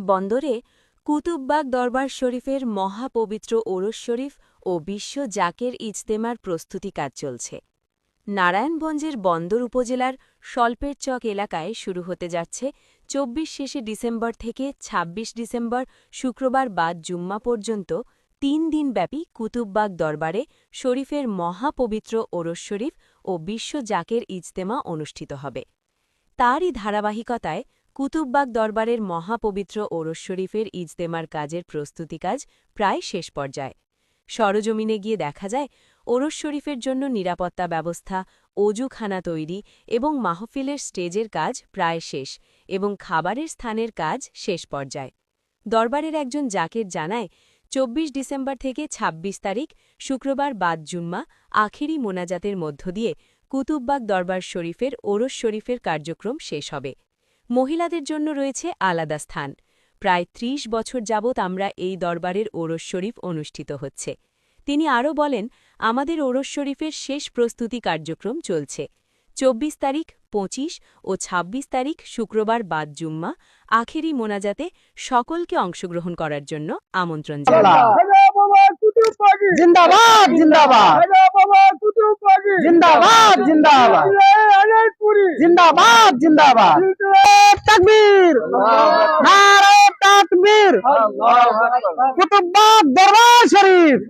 বন্দরে কুতুববাগ দরবার শরীফের মহাপবিত্র ওরস শরীফ ও বিশ্ব জাকের ইজতেমার প্রস্তুতি কাজ চলছে। নারায়ণগঞ্জের বন্দর উপজেলার স্বল্পের চক এলাকায় শুরু হতে যাচ্ছে চব্বিশ শেষে ডিসেম্বর থেকে ২৬ ডিসেম্বর শুক্রবার বাদ জুম্মা পর্যন্ত তিন দিনব্যাপী কুতুববাগ দরবারে শরীফের মহাপবিত্র ওরস শরীফ ও বিশ্ব জাকের ইজতেমা অনুষ্ঠিত হবে। তারই ধারাবাহিকতায় কুতুববাগ দরবারের মহাপবিত্র ওরস শরীফের ইজতেমার কাজের প্রস্তুতি কাজ প্রায় শেষ পর্যায়ে। সরজমিনে গিয়ে দেখা যায়, ওরস শরীফের জন্য নিরাপত্তা ব্যবস্থা, অজুখানা তৈরি এবং মাহফিলের স্টেজের কাজ প্রায় শেষ এবং খাবারের স্থানের কাজ শেষ পর্যায়ে। দরবারের একজন জাকের জানায়, চব্বিশ ডিসেম্বর থেকে ২৬ তারিখ, শুক্রবার বাদ জুম্মা, আখেরি মোনাজাতের মধ্য দিয়ে কুতুববাগ দরবার শরীফের ওরস শরীফের কার্যক্রম শেষ হবে। মহিলাদের জন্য রয়েছে আলাদা স্থান। প্রায় ৩০ বছর যাবৎ আমরা এই দরবারের ওরস শরীফ অনুষ্ঠিত হচ্ছে। তিনি আরও বলেন, আমাদের ওরস শরীফের শেষ প্রস্তুতি কার্যক্রম চলছে। চব্বিশ তারিখ ২৫ ও ২৬ তারিখ শুক্রবার বাদ জুম্মা, আখেরি মোনাজাতে সকলকে অংশগ্রহণ করার জন্য আমন্ত্রণ জানাই। তাকবীর। নারে তাকবীর। কুতুববাগ দরবার শরীফ।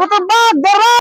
কুতুবাদ দরবার